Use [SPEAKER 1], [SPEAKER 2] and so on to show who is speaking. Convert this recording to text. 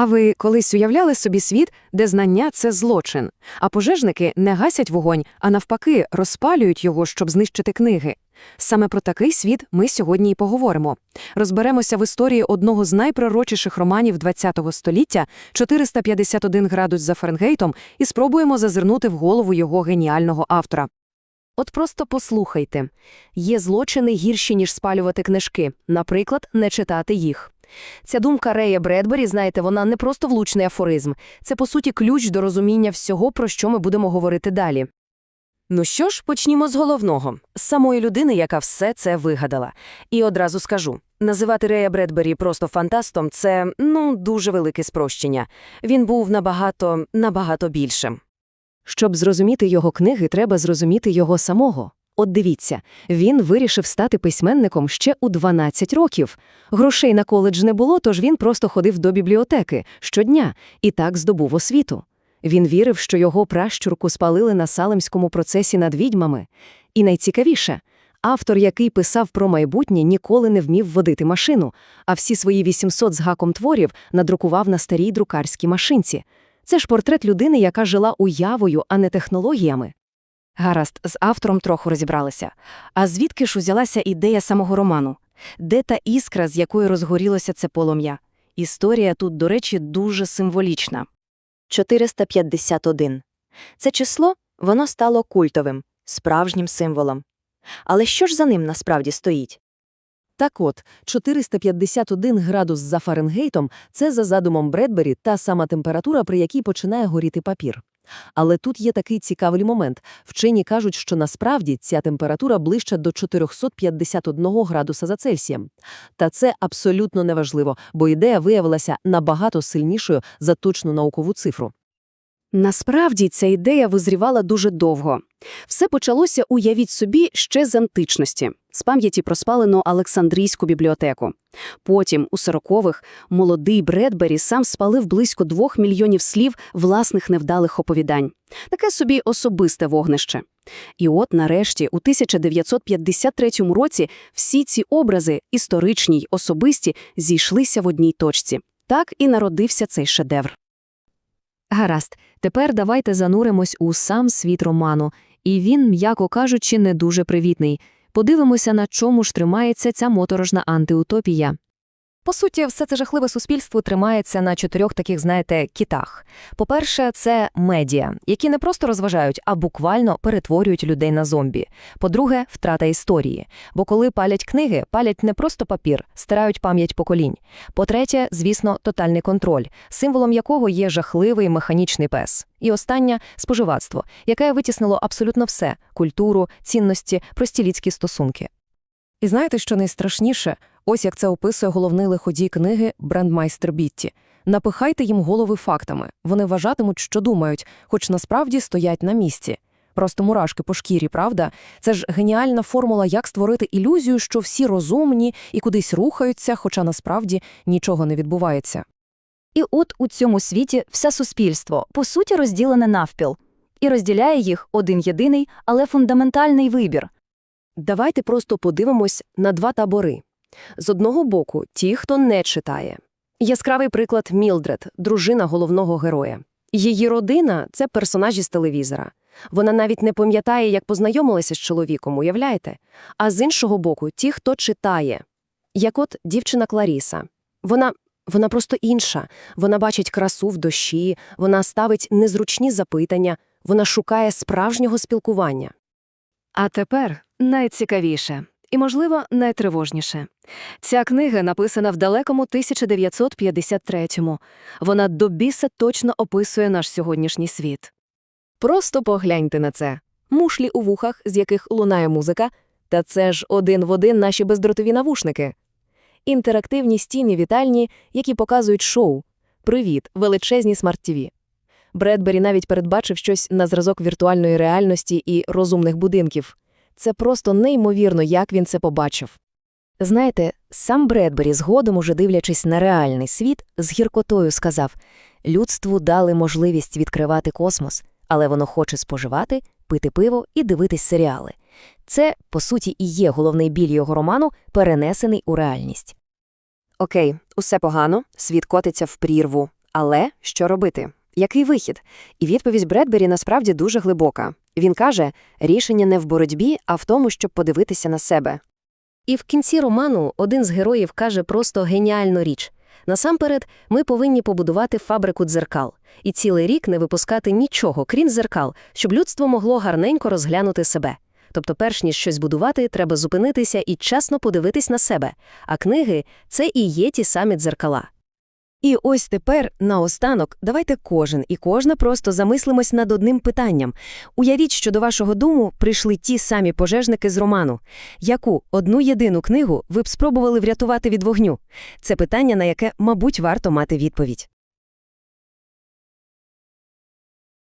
[SPEAKER 1] А ви колись уявляли собі світ, де знання це злочин, а пожежники не гасять вогонь, а навпаки, розпалюють його, щоб знищити книги. Саме про такий світ ми сьогодні і поговоримо. Розберемося в історії одного з найпророчіших романів ХХ століття «451 градус за Фаренгейтом і спробуємо зазирнути в голову його геніального автора.
[SPEAKER 2] От просто послухайте. Є злочини гірші, ніж спалювати книжки, наприклад, не читати їх. Ця думка Рея Бредбері, знаєте, вона не просто влучний афоризм. Це, по суті, ключ до розуміння всього, про що ми будемо говорити далі. Ну що ж, почнімо з головного, з самої людини, яка все це вигадала. І одразу скажу, називати Рея Бредбері просто фантастом – це, ну, дуже велике спрощення. Він був набагато, набагато більшим.
[SPEAKER 1] Щоб зрозуміти його книги, треба зрозуміти його самого. От дивіться, він вирішив стати письменником ще у 12 років. Грошей на коледж не було, тож він просто ходив до бібліотеки щодня і так здобув освіту. Він вірив, що його пращурку спалили на салемському процесі над відьмами. І найцікавіше, автор, який писав про майбутнє, ніколи не вмів водити машину, а всі свої 800 з гаком творів надрукував на старій друкарській машинці. Це ж портрет людини, яка жила уявою, а не технологіями.
[SPEAKER 2] Гаразд, з автором трохи розібралися. А звідки ж узялася ідея самого роману? Де та іскра, з якої розгорілося це полум'я? Історія тут, до речі, дуже символічна. 451. Це число, воно стало культовим, справжнім символом. Але що ж за ним насправді стоїть?
[SPEAKER 1] Так от, 451 градус за Фаренгейтом – це за задумом Бредбері та сама температура, при якій починає горіти папір. Але тут є такий цікавий момент. Вчені кажуть, що насправді ця температура ближча до 451 градуса за Цельсієм. Та це абсолютно неважливо, бо ідея виявилася набагато сильнішою за точну наукову цифру.
[SPEAKER 2] Насправді ця ідея визрівала дуже довго. Все почалося, уявіть собі, ще з античності, з пам'яті про спалену Олександрійську бібліотеку. Потім, у сорокових, молодий Бредбері сам спалив близько двох мільйонів слів власних невдалих оповідань. Таке собі особисте вогнище. І от, нарешті, у 1953 році всі ці образи, історичні й особисті, зійшлися в одній точці. Так і народився цей шедевр.
[SPEAKER 1] Гаразд, тепер давайте зануримось у сам світ роману, і він, м'яко кажучи, не дуже привітний. Подивимося, на чому ж тримається ця моторошна антиутопія.
[SPEAKER 2] По суті, все це жахливе суспільство тримається на чотирьох таких, знаєте, кітах. По-перше, це медіа, які не просто розважають, а буквально перетворюють людей на зомбі. По-друге, втрата історії. Бо коли палять книги, палять не просто папір, стирають пам'ять поколінь. По-третє, звісно, тотальний контроль, символом якого є жахливий механічний пес. І останнє споживацтво, яке витіснило абсолютно все культуру, цінності, прості людські стосунки. І знаєте, що найстрашніше? Ось як це описує головний лиходій книги брендмайстер Бітті. Напихайте їм голови фактами. Вони вважатимуть, що думають, хоч насправді стоять на місці. Просто мурашки по шкірі, правда? Це ж геніальна формула, як створити ілюзію, що всі розумні і кудись рухаються, хоча насправді нічого не відбувається.
[SPEAKER 3] І от у цьому світі все суспільство, по суті, розділене навпіл. І розділяє їх один єдиний, але фундаментальний вибір.
[SPEAKER 2] Давайте просто подивимось на два табори. З одного боку, ті, хто не читає. Яскравий приклад Мілдред, дружина головного героя. Її родина це персонажі з телевізора. Вона навіть не пам'ятає, як познайомилася з чоловіком, уявляєте? А з іншого боку, ті, хто читає. Як от дівчина Кларіса. Вона, вона просто інша. Вона бачить красу в дощі, вона ставить незручні запитання, вона шукає справжнього спілкування.
[SPEAKER 1] А тепер найцікавіше і, можливо, найтривожніше. Ця книга написана в далекому 1953-му. Вона до біса точно описує наш сьогоднішній світ. Просто погляньте на це. Мушлі у вухах, з яких лунає музика, та це ж один в один наші бездротові навушники. Інтерактивні стіни вітальні, які показують шоу. Привіт, величезні смарт-ТВ. Бредбері навіть передбачив щось на зразок віртуальної реальності і розумних будинків. Це просто неймовірно, як він це побачив. Знаєте, сам Бредбері, згодом, уже дивлячись на реальний світ, з гіркотою сказав людству дали можливість відкривати космос, але воно хоче споживати, пити пиво і дивитись серіали. Це, по суті, і є головний біль його роману, перенесений у реальність. Окей, усе погано, світ котиться в прірву, Але що робити? Який вихід? І відповідь Бредбері насправді дуже глибока. Він каже, рішення не в боротьбі, а в тому, щоб подивитися на себе.
[SPEAKER 2] І в кінці роману один з героїв каже просто геніальну річ. Насамперед, ми повинні побудувати фабрику дзеркал і цілий рік не випускати нічого, крім дзеркал, щоб людство могло гарненько розглянути себе. Тобто, перш ніж щось будувати, треба зупинитися і чесно подивитись на себе. А книги це і є ті самі дзеркала.
[SPEAKER 4] І ось тепер, наостанок, давайте кожен і кожна просто замислимось над одним питанням. Уявіть, що до вашого дому прийшли ті самі пожежники з роману. Яку одну єдину книгу ви б спробували врятувати від вогню? Це питання, на яке, мабуть, варто мати відповідь.